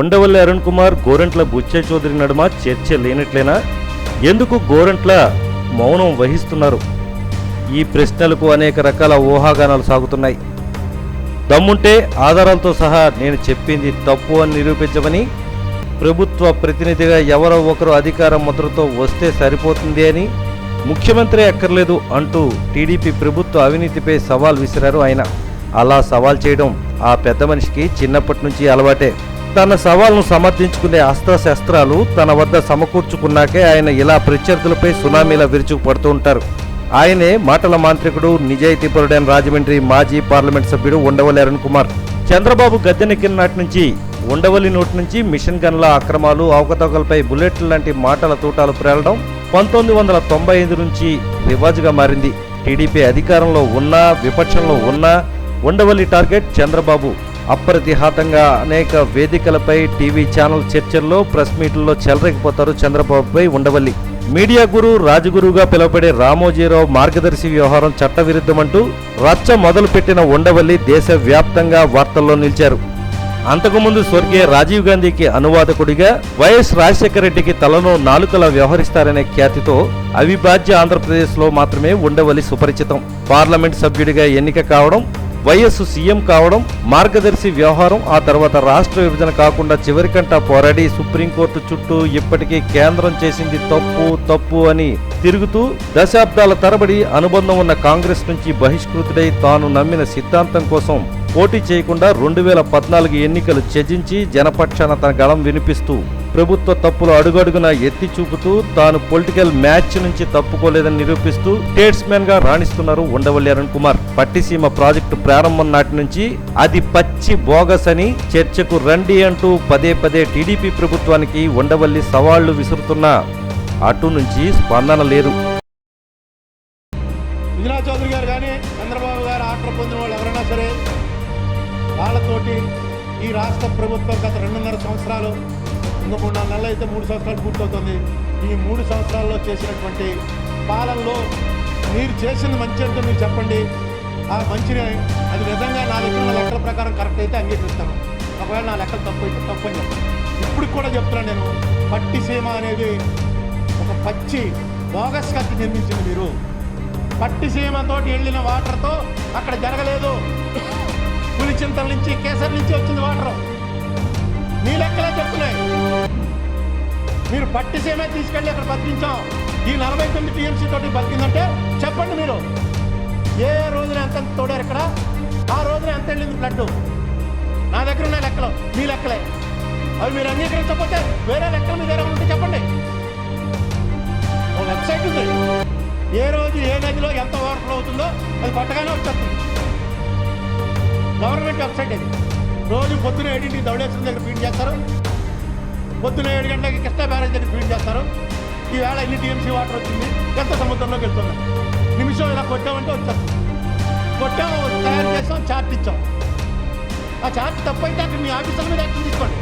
ఉండవల్లి అరుణ్ కుమార్ గోరంట్ల బుచ్చే చౌదరి నడుమ చర్చ లేనట్లేనా? ఎందుకు గోరంట్ల మౌనం వహిస్తున్నారు? ఈ ప్రశ్నలకు అనేక రకాల ఊహాగానాలు సాగుతున్నాయి. దమ్ముంటే ఆధారాలతో సహా నేను చెప్పింది తప్పు అని నిరూపించమని ప్రభుత్వ ప్రతినిధిగా ఎవరో ఒకరు అధికార ముద్రతో వస్తే సరిపోతుంది అని ముఖ్యమంత్రి అక్కర్లేదు అంటూ టీడీపీ ప్రభుత్వ అవినీతిపై సవాల్ విసిరారు ఆయన. అలా సవాల్ చేయడం ఆ పెద్ద మనిషికి చిన్నప్పటి నుంచి అలవాటే. తన సవాల్ను సమర్థించుకునే అస్త్రశస్త్రాలు తన వద్ద సమకూర్చుకున్నాకే ఆయన ఇలా ప్రత్యర్థులపై సునామీలా విరుచుకుపడుతూ ఉంటారు. ఆయనే మాటల మాంత్రికుడు నిజాయితీపరుడైన రాజమండ్రి మాజీ పార్లమెంట్ సభ్యుడు ఉండవల్లి అరుణ్ కుమార్. చంద్రబాబు గద్దెనెక్కిన నాటి నుంచి ఉండవల్లి నోటి నుంచి మిషన్ గన్ల అక్రమాలు అవకతవకలపై బుల్లెట్లు లాంటి మాటల తూటాలు ప్రేలడం పంతొమ్మిది వందల తొంభై ఐదు నుంచి రివాజుగా మారింది. టీడీపీ అధికారంలో ఉన్నా విపక్షంలో ఉన్నా ఉండవల్లి టార్గెట్ చంద్రబాబు. అప్రతిహాతంగా అనేక వేదికలపై టీవీ ఛానల్ చర్చల్లో ప్రెస్ మీట్లలో చెలరేగిపోతారు చంద్రబాబుపై ఉండవల్లి. మీడియా గురు రాజగురుగా పిలువబడే రామోజీరావు మార్గదర్శి వ్యవహారం చట్టవిరుద్ధమంటూ రచ్చ మొదలుపెట్టిన ఉండవల్లి దేశవ్యాప్తంగా వార్తల్లో నిలిచారు. అంతకుముందు స్వర్గీయ రాజీవ్ గాంధీకి అనువాదకుడిగా వైఎస్ రాజశేఖర రెడ్డికి తలను నాలుకలా వ్యవహరిస్తారనే ఖ్యాతితో అవిభాజ్య ఆంధ్రప్రదేశ్లో మాత్రమే ఉండవల్లి సుపరిచితం. పార్లమెంట్ సభ్యుడిగా ఎన్నిక కావడం వైఎస్ సీఎం కావడం మార్గదర్శి వ్యవహారం ఆ తర్వాత రాష్ట్ర విభజన కాకుండా చివరికంట పోరాడి సుప్రీంకోర్టు చుట్టూ ఇప్పటికీ కేంద్రం చేసింది తప్పు తప్పు అని తిరుగుతూ దశాబ్దాల తరబడి అనుబంధం ఉన్న కాంగ్రెస్ నుంచి బహిష్కృతుడై తాను నమ్మిన సిద్ధాంతం కోసం పోటీ చేయకుండా రెండు వేల పద్నాలుగు ఎన్నికలు త్యజించి జనపక్షాన తన గళం వినిపిస్తూ ప్రభుత్వ తప్పులు అడుగడుగున ఎత్తి చూపుతూ తాను పొలిటికల్ మ్యాచ్ నుంచి తప్పుకోలేదని నిరూపిస్తూ స్టేట్స్మెన్గా రాణిస్తున్నారు ఉండవల్లి అరుణ్ కుమార్. పట్టిసీమ ప్రాజెక్టు ప్రారంభం నాటి నుంచి అది పచ్చి బోగస్ అని చర్చకు రండి అంటూ పదే పదే టీడీపీ ప్రభుత్వానికి ఉండవల్లి సవాళ్ళు విసురుతున్నా అటు నుంచి స్పందన లేదు. చౌదరి గారు కానీ చంద్రబాబు గారు ఆర్డర్ పొందిన వాళ్ళు ఎవరైనా సరే వాళ్ళతోటి ఈ రాష్ట్ర ప్రభుత్వం గత రెండున్నర సంవత్సరాలు ఇంకా మూడు నాలుగు నెలలు అయితే మూడు సంవత్సరాలు పూర్తవుతుంది. ఈ మూడు సంవత్సరాల్లో చేసినటువంటి పాలనలో మీరు చేసింది మంచి అంటే మీరు చెప్పండి. ఆ మంచిని అది నిజంగా నా దగ్గర ఉన్న లెక్కల ప్రకారం కరెక్ట్ అయితే అంగీకరిస్తాను. ఒకవేళ నా లెక్కలు తప్పు అయితే తప్పు అని చెప్తాను ఇప్పుడు కూడా చెప్తున్నాను నేను పట్టిసీమ అనేది ఒక పచ్చి బోగస్ కత్తి నిర్మించింది మీరు. పట్టిసీమతోటి వెళ్ళిన వాటర్తో అక్కడ జరగలేదు. చింతల నుంచి కేసర్ నుంచి వచ్చింది వాటర్. మీ లెక్కలే చెప్తున్నాయి. మీరు పట్టిసీమే తీసుకెళ్ళి అక్కడ బతికించాం. ఈ నలభై తొమ్మిది టీఎంసీ తోటి బతికిందంటే చెప్పండి మీరు. ఏ రోజున ఎంత తోడారు ఇక్కడ? ఆ రోజున ఎంత వెళ్ళింది బ్లడ్ నా దగ్గర ఉన్న లెక్కలు మీ లెక్కలే. అవి మీరు అంగీకరించకపోతే వేరే లెక్కలు మీ దగ్గర ఉంటే చెప్పండి. ఒక వెబ్సైట్ ఉంది. ఏ రోజు ఏ నదిలో ఎంత ఓవర్ఫ్లో అవుతుందో అది కొట్టగానే వచ్చేస్తుంది. గవర్నమెంట్ వెబ్సైట్ అది రోజు పొద్దున ఏడింటి దౌడేశ్వరం దగ్గర ఫీడ్ చేస్తారు. పొద్దున ఏడు గంటలకి కృష్ణా బ్యారేజ్ దగ్గర ఫీడ్ చేస్తారు. ఈవేళ ఎన్ని టీఎంసీ వాటర్ వచ్చింది? ఎంత సముద్రంలోకి వెళ్తుంది నిమిషం ఇలా కొట్టామంటే వచ్చేస్తుంది కొట్టాము తయారు చేసాం చార్ట్ ఇచ్చాం. ఆ చార్ట్ తప్పైతే అక్కడ మీ ఆఫీసర్ మీద యాక్షన్ తీసుకోండి.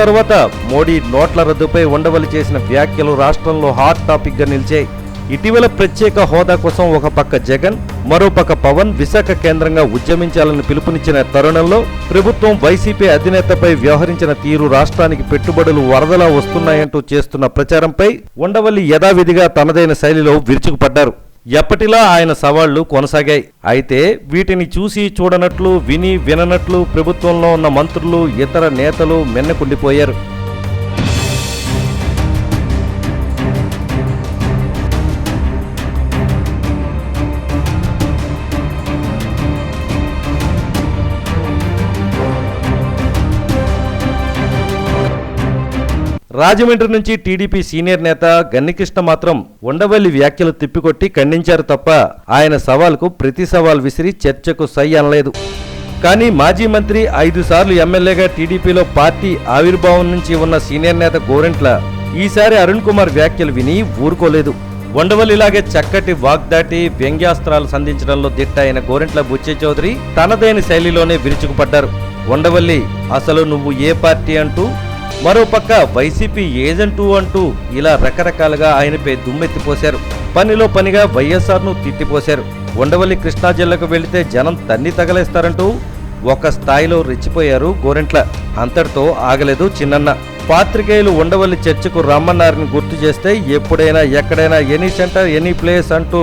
తర్వాత మోడీ నోట్ల రద్దుపై ఉండవల్లి చేసిన వ్యాఖ్యలు రాష్ట్రంలో హాట్ టాపిక్గా నిలిచాయి. ఇటీవల ప్రత్యేక హోదా కోసం ఒక పక్క జగన్ మరోపక్క పవన్ విశాఖ కేంద్రంగా ఉద్యమించాలని పిలుపునిచ్చిన తరుణంలో ప్రభుత్వం వైసీపీ అధినేతపై వ్యవహరించిన తీరు రాష్ట్రానికి పెట్టుబడులు వరదలా వస్తున్నాయంటూ చేస్తున్న ప్రచారంపై ఉండవల్లి యథావిధిగా తనదైన శైలిలో విరుచుకుపడ్డారు. ఎప్పటిలా ఆయన సవాళ్ళు కొనసాగాయి. అయితే వీటిని చూసి చూడనట్లు విని విననట్లు ప్రభుత్వంలో ఉన్న మంత్రులు ఇతర నేతలు మిన్నకుండిపోయారు. రాజమండ్రి నుంచి టీడీపీ సీనియర్ నేత గన్నికృష్ణ మాత్రం ఉండవల్లి వ్యాఖ్యలు తిప్పికొట్టి ఖండించారు తప్ప ఆయన సవాల్కు ప్రతి సవాల్ విసిరి చర్చకు సై అనలేదు. కానీ మాజీ మంత్రి ఐదు సార్లు ఎమ్మెల్యేగా టీడీపీలో పార్టీ ఆవిర్భావం నుంచి ఉన్న సీనియర్ నేత గోరెంట్ల ఈసారి అరుణ్ కుమార్ వ్యాఖ్యలు విని ఊరుకోలేదు. ఉండవల్లిలాగే చక్కటి వాగ్దాటి వ్యంగ్యాస్త్రాలు సంధించడంలో దిట్ట గోరెంట్ల బుచ్చే చౌదరి తనదైన శైలిలోనే విరుచుకుపడ్డారు. ఉండవల్లి అసలు నువ్వు ఏ పార్టీ అంటూ మరోపక్క వైసీపీ ఏజెంటు అంటూ ఇలా రకరకాలుగా ఆయనపై దుమ్మెత్తిపోశారు. పనిలో పనిగా వైఎస్ఆర్ను తిట్టిపోశారు. ఉండవల్లి కృష్ణా జిల్లాకు వెళితే జనం తన్ని తగలేస్తారంటూ ఒక స్థాయిలో రెచ్చిపోయారు గోరెంట్ల. అంతటితో ఆగలేదు చిన్నన్న. పాత్రికేయులు ఉండవల్లి చర్చకు రమ్మన్నారని గుర్తు చేస్తే ఎప్పుడైనా ఎక్కడైనా ఎనీ సెంటర్ ఎనీ ప్లేస్ అంటూ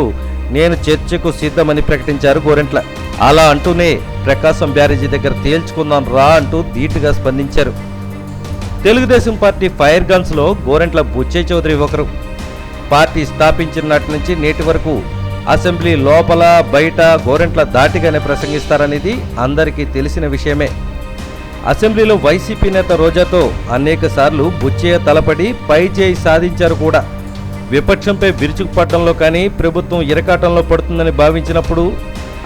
నేను చర్చకు సిద్ధమని ప్రకటించారు గోరెంట్ల. అలా అంటూనే ప్రకాశం బ్యారేజీ దగ్గర తేల్చుకుందాం రా అంటూ ధీటుగా స్పందించారు. తెలుగుదేశం పార్టీ ఫైర్ గన్స్లో గోరెంట్ల బుచ్చే చౌదరి ఒకరు. పార్టీ స్థాపించిన నాటి నుంచి నేటి వరకు అసెంబ్లీ లోపల బయట గోరెంట్ల దాటిగానే ప్రసంగిస్తారనేది అందరికీ తెలిసిన విషయమే. అసెంబ్లీలో వైసీపీ నేత రోజాతో అనేక సార్లు బుచ్చయ్య తలపడి పై చేయి సాధించారు కూడా. విపక్షంపై విరుచుకుపడడంలో కానీ ప్రభుత్వం ఇరకాటంలో పడుతుందని భావించినప్పుడు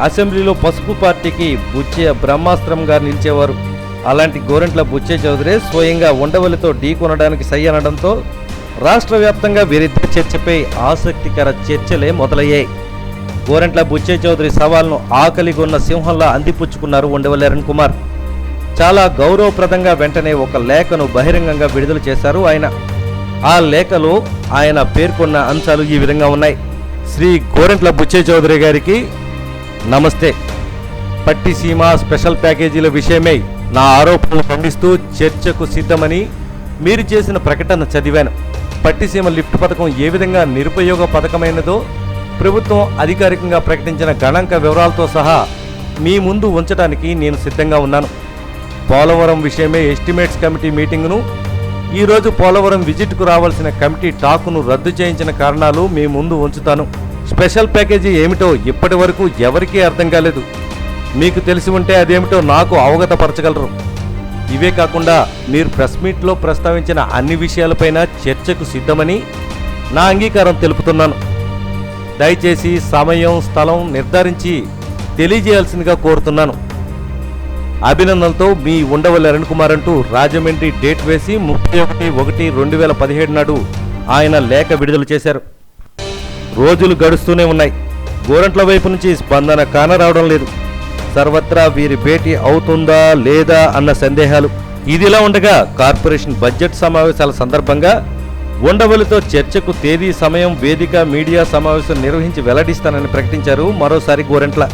అసెంబ్లీలో పసుపు పార్టీకి బుచ్చయ్య బ్రహ్మాస్త్రంగా నిలిచేవారు. అలాంటి గోరెంట్ల బుచ్చే చౌదరి స్వయంగా ఉండవల్లితో ఢీ కొనడానికి సై అనడంతో రాష్ట్ర వ్యాప్తంగా వీరిద్దరి చర్చపై ఆసక్తికర చర్చలే మొదలయ్యాయి. గోరెంట్ల బుచ్చే చౌదరి సవాల్ను ఆకలిగొన్న సింహంలా అందిపుచ్చుకున్నారు ఉండవల్లి అరుణ్ కుమార్. చాలా గౌరవప్రదంగా వెంటనే ఒక లేఖను బహిరంగంగా విడుదల చేశారు ఆయన. ఆ లేఖలో ఆయన పేర్కొన్న అంశాలు ఈ విధంగా ఉన్నాయి. శ్రీ గోరెంట్ల బుచ్చే చౌదరి గారికి నమస్తే. పట్టిసీమ స్పెషల్ ప్యాకేజీల విషయమై నా ఆరోపణలు ఖండిస్తూ చర్చకు సిద్ధమని మీరు చేసిన ప్రకటన చదివాను. పట్టిసీమ లిఫ్ట్ పథకం ఏ విధంగా నిరుపయోగ పథకమైనదో ప్రభుత్వం అధికారికంగా ప్రకటించిన గణాంక వివరాలతో సహా మీ ముందు ఉంచడానికి నేను సిద్ధంగా ఉన్నాను. పోలవరం విషయమే ఎస్టిమేట్స్ కమిటీ మీటింగ్ను ఈరోజు పోలవరం విజిట్కు రావాల్సిన కమిటీ టాకును రద్దు చేయించిన కారణాలు మీ ముందు ఉంచుతాను. స్పెషల్ ప్యాకేజీ ఏమిటో ఇప్పటి వరకు ఎవరికీ అర్థం కాలేదు. మీకు తెలిసి ఉంటే అదేమిటో నాకు అవగతపరచగలరు. ఇవే కాకుండా మీరు ప్రెస్ మీట్లో ప్రస్తావించిన అన్ని విషయాలపైన చర్చకు సిద్ధమని నా అంగీకారం తెలుపుతున్నాను. దయచేసి సమయం స్థలం నిర్ధారించి తెలియజేయాల్సిందిగా కోరుతున్నాను. అభినందనలతో మీ ఉండవల్లి అరుణ్ కుమార్ అంటూ రాజమండ్రి డేట్ వేసి ముప్పై ఒకటి ఒకటి రెండు వేల పదిహేడు నాడు ఆయన లేఖ విడుదల చేశారు. రోజులు గడుస్తూనే ఉన్నాయి. గోరంట్ల వైపు నుంచి స్పందన కానరావడం లేదు. సర్వత్రా వీరి భేటీ అవుతుందా లేదా అన్న సందేహాలు ఇదిలా ఉండగా కార్పొరేషన్ బడ్జెట్ సమావేశాల సందర్భంగా ఉండవల్లితో చర్చకు తేదీ సమయం వేదిక మీడియా సమావేశం నిర్వహించి వెల్లడిస్తానని ప్రకటించారు మరోసారి గోరెంట్ల.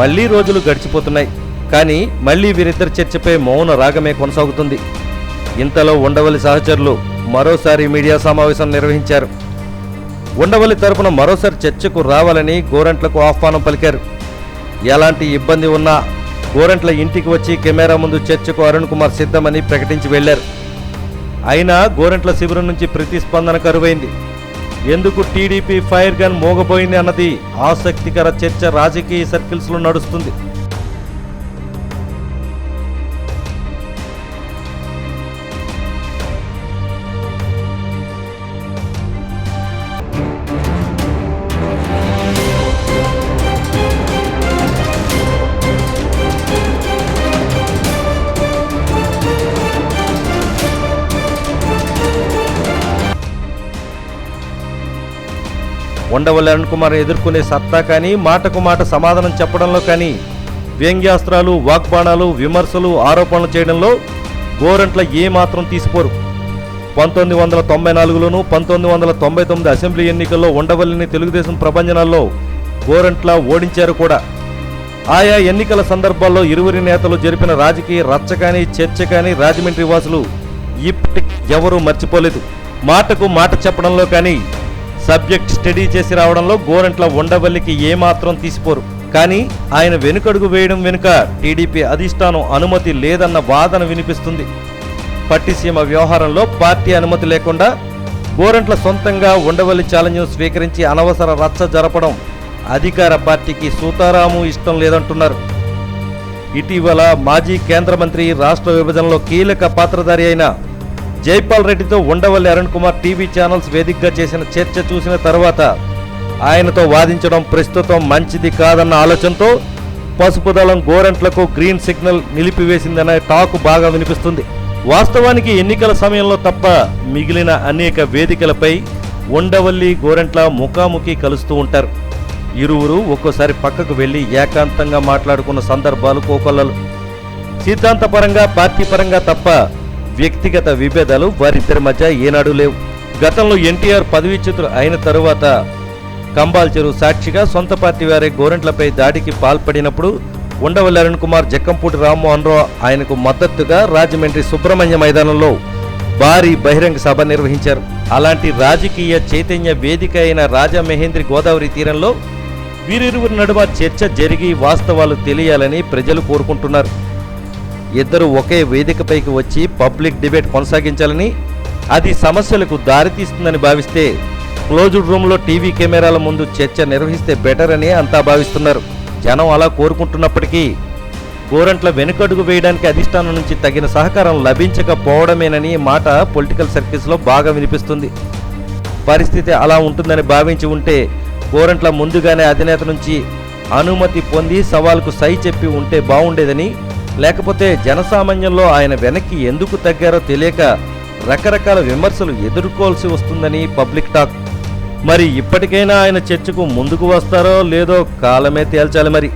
మళ్ళీ రోజులు గడిచిపోతున్నాయి. కానీ మళ్ళీ వీరిద్దరి చర్చపై మౌన రాగమే కొనసాగుతుంది. ఇంతలో ఉండవల్లి సహచరులు మరోసారి మీడియా సమావేశం నిర్వహించారు. ఉండవల్లి తరపున మరోసారి చర్చకు రావాలని గోరంట్లకు ఆహ్వానం పలికారు. ఎలాంటి ఇబ్బంది ఉన్నా గోరంట్ల ఇంటికి వచ్చి కెమెరా ముందు చర్చకు అరుణ్ కుమార్ సిద్ధమని ప్రకటించి వెళ్ళారు అయినా గోరంట్ల శిబిరం నుంచి ప్రతిస్పందన కరువైంది. ఎందుకు టీడీపీ ఫైర్ గన్ మోగబోయింది అన్నది ఆసక్తికర చర్చ రాజకీయ సర్కిల్స్లో నడుస్తుంది. ఉండవల్లి అరుణ్ కుమార్ ఎదుర్కొనే సత్తా కానీ మాటకు మాట సమాధానం చెప్పడంలో కానీ వ్యంగ్యాస్త్రాలు వాగ్బాణాలు విమర్శలు ఆరోపణలు చేయడంలో గోరంట్ల ఏమాత్రం తీసిపోరు. పంతొమ్మిది వందల తొంభై నాలుగులోను పంతొమ్మిది వందల తొంభై తొమ్మిది అసెంబ్లీ ఎన్నికల్లో ఉండవల్లిని తెలుగుదేశం ప్రభంజనాల్లో గోరంట్ల ఓడించారు కూడా. ఆయా ఎన్నికల సందర్భాల్లో ఇరువురి నేతలు జరిపిన రాజకీయ రచ్చ కానీ చర్చ కానీ రాజమండ్రి వాసులు ఇప్పటికి ఎవరూ మర్చిపోలేదు. మాటకు మాట చెప్పడంలో కానీ సబ్జెక్ట్ స్టడీ చేసి రావడంలో గోరంట్ల ఉండవల్లికి ఏమాత్రం తీసిపోరు. కానీ ఆయన వెనుకడుగు వేయడం వెనుక టీడీపీ అధిష్టానం అనుమతి లేదన్న వాదన వినిపిస్తుంది. పట్టిసీమ వ్యవహారంలో పార్టీ అనుమతి లేకుండా గోరంట్ల సొంతంగా ఉండవల్లి ఛాలెంజ్ను స్వీకరించి అనవసర రచ్చ జరపడం అధికార పార్టీకి సూతారాము ఇష్టం లేదంటున్నారు. ఇటీవల మాజీ కేంద్ర మంత్రి రాష్ట్ర విభజనలో కీలక పాత్రధారి అయిన జైపాల్ రెడ్డితో ఉండవల్లి అరుణ్ కుమార్ టీవీ ఛానల్స్ వేదికగా చేసిన చర్చ చూసిన తర్వాత ఆయనతో వాదించడం ప్రస్తుతం మంచిది కాదన్న ఆలోచనతో పసుపు దళం గోరంట్లకు గ్రీన్ సిగ్నల్ నిలిపివేసిందనే టాక్ బాగా వినిపిస్తుంది. వాస్తవానికి ఎన్నికల సమయంలో తప్ప మిగిలిన అనేక వేదికలపై ఉండవల్లి గోరెంట్ల ముఖాముఖి కలుస్తూ ఉంటారు. ఇరువురు ఒక్కోసారి పక్కకు వెళ్ళి ఏకాంతంగా మాట్లాడుకున్న సందర్భాలు కోకొల్లలు. సిద్ధాంతపరంగా పార్టీ పరంగా తప్ప వ్యక్తిగత విభేదాలు వారిద్దరి మధ్య ఏనాడు లేవు. గతంలో ఎన్టీఆర్ పదవీచ్యుతులు అయిన తరువాత కంబాల్ చెరువు సాక్షిగా సొంత పార్టీ వారే గోరెంట్లపై దాడికి పాల్పడినప్పుడు ఉండవల్లి అరుణ్ కుమార్ జక్కంపూటి రామ్మోహన్ రావు ఆయనకు మద్దతుగా రాజమండ్రి సుబ్రహ్మణ్య మైదానంలో భారీ బహిరంగ సభ నిర్వహించారు. అలాంటి రాజకీయ చైతన్య వేదిక అయిన రాజా మహేంద్రి గోదావరి తీరంలో వీరిరువురి నడుమ చర్చ జరిగి వాస్తవాలు తెలియాలని ప్రజలు కోరుకుంటున్నారు. ఇద్దరు ఒకే వేదికపైకి వచ్చి పబ్లిక్ డిబేట్ కొనసాగించాలని అది సమస్యలకు దారితీస్తుందని భావిస్తే క్లోజ్డ్ రూమ్లో టీవీ కెమెరాల ముందు చర్చ నిర్వహిస్తే బెటర్ అని అంతా భావిస్తున్నారు. జనం అలా కోరుకుంటున్నప్పటికీ గోరంట్ల వెనుకడుగు వేయడానికి అధిష్టానం నుంచి తగిన సహకారం లభించకపోవడమేనని మాట పొలిటికల్ సర్కిల్స్లో బాగా వినిపిస్తుంది. పరిస్థితి అలా ఉంటుందని భావించి ఉంటే గోరంట్ల ముందుగానే అధినేత నుంచి అనుమతి పొంది సవాల్కు సై చెప్పి ఉంటే బాగుండేదని లేకపోతే జనసామాన్యంలో ఆయన వెనక్కి ఎందుకు తగ్గారో తెలియక రకరకాల విమర్శలు ఎదుర్కోవాల్సి వస్తుందని పబ్లిక్ టాక్. మరి ఇప్పటికైనా ఆయన చర్చకు ముందుకు వస్తారో లేదో కాలమే తేల్చాలి మరి.